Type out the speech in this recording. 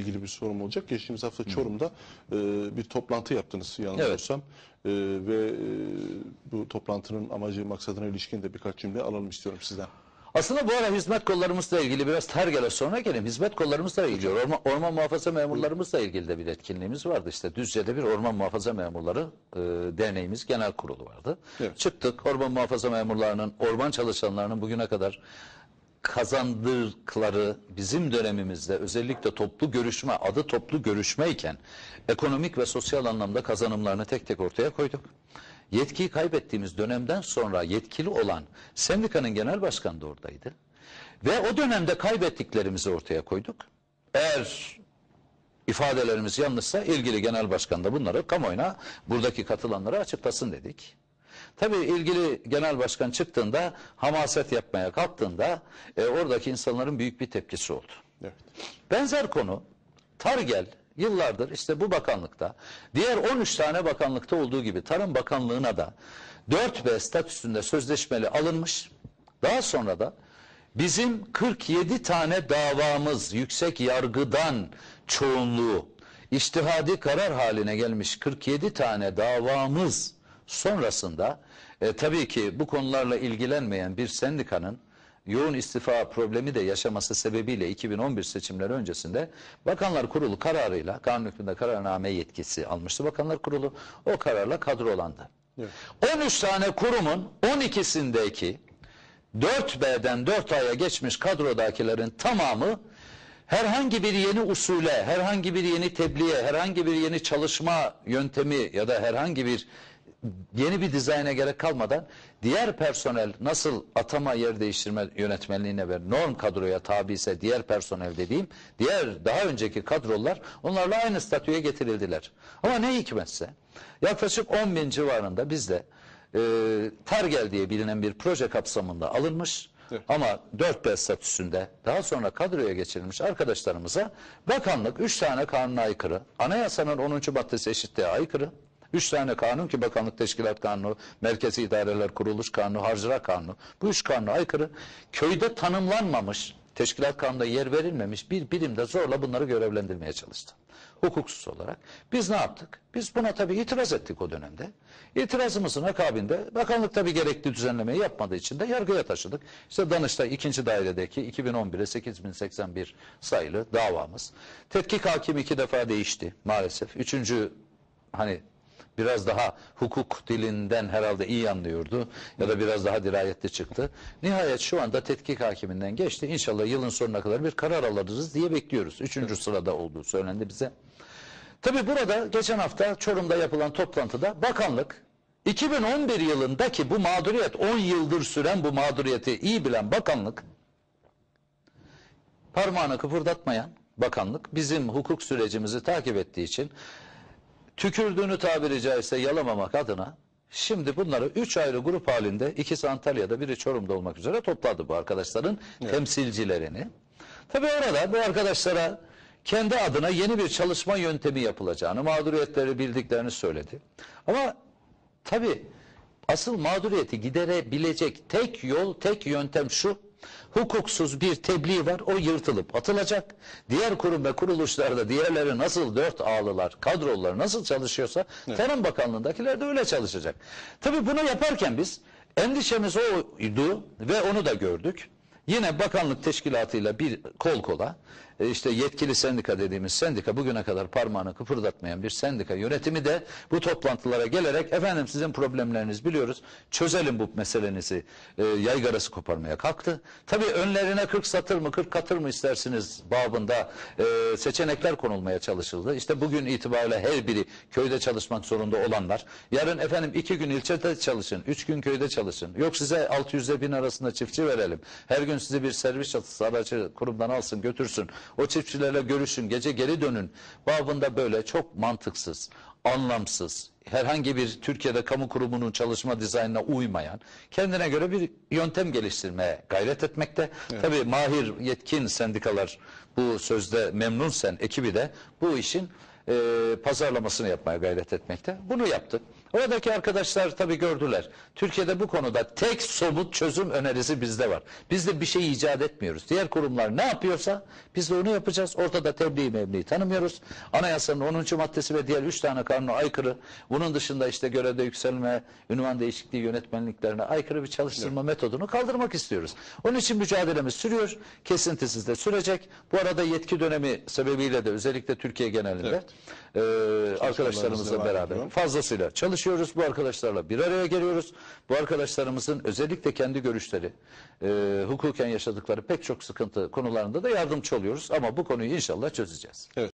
ilgili bir sorum olacak. Geçtiğimiz hafta Çorum'da e, bir toplantı yaptınız yanılmıyorsam. E, ve e, bu toplantının amacı maksadına ilişkin de birkaç cümle alalım istiyorum sizden. Aslında bu ara hizmet kollarımızla ilgili biraz Tergel'e sonra gelin. Hizmet kollarımızla ilgili, orman, orman muhafaza memurlarımızla ilgili de bir etkinliğimiz vardı. İşte Düzce'de bir orman muhafaza memurları e, derneğimiz genel kurulu vardı. Evet. Çıktık orman muhafaza memurlarının, orman çalışanlarının bugüne kadar kazandıkları bizim dönemimizde özellikle toplu görüşme adı toplu görüşmeyken ekonomik ve sosyal anlamda kazanımlarını tek tek ortaya koyduk. Yetkiyi kaybettiğimiz dönemden sonra yetkili olan sendikanın genel başkanı da oradaydı. Ve o dönemde kaybettiklerimizi ortaya koyduk. Eğer ifadelerimiz yanlışsa ilgili genel başkan da bunları kamuoyuna buradaki katılanlara açıklasın dedik. Tabii ilgili genel başkan çıktığında hamaset yapmaya kalktığında e, oradaki insanların büyük bir tepkisi oldu. Evet. Benzer konu Targel yıllardır işte bu bakanlıkta diğer 13 tane bakanlıkta olduğu gibi Tarım Bakanlığı'na da 4B statüsünde sözleşmeli alınmış. Daha sonra da bizim 47 tane davamız yüksek yargıdan çoğunluğu iştihadi karar haline gelmiş 47 tane davamız sonrasında e, tabii ki bu konularla ilgilenmeyen bir sendikanın yoğun istifa problemi de yaşaması sebebiyle 2011 seçimleri öncesinde Bakanlar Kurulu kararıyla kanun hükmünde kararname yetkisi almıştı Bakanlar Kurulu. O kararla kadrolandı. Evet. 13 tane kurumun 12'sindeki 4B'den 4A'ya geçmiş kadrodakilerin tamamı herhangi bir yeni usule, herhangi bir yeni tebliğe, herhangi bir yeni çalışma yöntemi ya da herhangi bir yeni bir dizayna gerek kalmadan diğer personel nasıl atama yer değiştirme yönetmenliğine ve norm kadroya tabi ise diğer personel dediğim diğer daha önceki kadrolar onlarla aynı statüye getirildiler. Ama ne hikmetse yaklaşık 10 bin civarında bizde e, Targel diye bilinen bir proje kapsamında alınmış Evet. ama 4B statüsünde daha sonra kadroya geçirilmiş arkadaşlarımıza bakanlık 3 tane kanuna aykırı, anayasanın 10. maddesi eşitliğe aykırı, 3 tane kanun ki bakanlık teşkilat kanunu, merkezi idareler kuruluş kanunu, harcıra kanunu, bu üç kanuna aykırı köyde tanımlanmamış, teşkilat kanunda yer verilmemiş bir birimde zorla bunları görevlendirmeye çalıştı. Hukuksuz olarak. Biz ne yaptık? Biz buna tabii itiraz ettik o dönemde. İtirazımızın akabinde bakanlık tabii gerekli düzenlemeyi yapmadığı için de yargıya taşıdık. İşte Danıştay 2. dairedeki 2011'e 8081 sayılı davamız. Tetkik hakimi iki defa değişti maalesef. Üçüncü hani biraz daha hukuk dilinden herhalde iyi anlıyordu ya da biraz daha dirayetli çıktı. Nihayet şu anda tetkik hakiminden geçti. İnşallah yılın sonuna kadar bir karar alırız diye bekliyoruz. Üçüncü sırada olduğu söylendi bize. Tabi burada geçen hafta Çorum'da yapılan toplantıda bakanlık 2011 yılındaki bu mağduriyet 10 yıldır süren bu mağduriyeti iyi bilen bakanlık parmağını kıpırdatmayan bakanlık bizim hukuk sürecimizi takip ettiği için tükürdüğünü tabiri caizse yalamamak adına şimdi bunları üç ayrı grup halinde ikisi Antalya'da biri Çorum'da olmak üzere topladı bu arkadaşların temsilcilerini. Tabi orada bu arkadaşlara kendi adına yeni bir çalışma yöntemi yapılacağını, mağduriyetleri bildiklerini söyledi. Ama tabi asıl mağduriyeti giderebilecek tek yol, tek yöntem şu. Hukuksuz bir tebliğ var, o yırtılıp atılacak. Diğer kurum ve kuruluşlarda diğerleri nasıl dört ağlılar, kadrolar nasıl çalışıyorsa Tarım Bakanlığı'ndakiler de öyle çalışacak. Tabii bunu yaparken biz endişemiz oydu ve onu da gördük. Yine bakanlık teşkilatıyla bir kol kola e, işte yetkili sendika dediğimiz sendika bugüne kadar parmağını kıpırdatmayan bir sendika yönetimi de bu toplantılara gelerek efendim sizin problemlerinizi biliyoruz çözelim bu meselenizi e, yaygarası koparmaya kalktı. Tabii önlerine 40 satır mı 40 katır mı istersiniz babında e, seçenekler konulmaya çalışıldı. İşte bugün itibariyle her biri köyde çalışmak zorunda olanlar yarın efendim iki gün ilçede çalışın, üç gün köyde çalışın. Yok size 600 ile 1000 arasında çiftçi verelim. Her gün sizi bir servis çatısı aracı kurumdan alsın götürsün. O çiftçilerle görüşün, gece geri dönün. Babında böyle çok mantıksız, anlamsız, herhangi bir Türkiye'de kamu kurumunun çalışma dizaynına uymayan, kendine göre bir yöntem geliştirmeye gayret etmekte. Tabii mahir yetkin sendikalar bu sözde memnunsen ekibi de bu işin e, pazarlamasını yapmaya gayret etmekte. Bunu yaptık. Oradaki arkadaşlar tabii gördüler. Türkiye'de bu konuda tek somut çözüm önerisi bizde var. Biz de bir şey icat etmiyoruz. Diğer kurumlar ne yapıyorsa biz de onu yapacağız. Ortada tebliğ mevliği tanımıyoruz. Anayasanın 10. maddesi ve diğer 3 tane kanuna aykırı. Bunun dışında işte görevde yükselme, ünvan değişikliği yönetmenliklerine aykırı bir çalıştırma metodunu kaldırmak istiyoruz. Onun için mücadelemiz sürüyor. Kesintisiz de sürecek. Bu arada yetki dönemi sebebiyle de özellikle Türkiye genelinde e, arkadaşlarımızla beraber ediyor. fazlasıyla çalışıyoruz. Bu arkadaşlarla bir araya geliyoruz. Bu arkadaşlarımızın özellikle kendi görüşleri, e, hukuken yaşadıkları pek çok sıkıntı konularında da yardımcı oluyoruz. Ama bu konuyu inşallah çözeceğiz. Evet.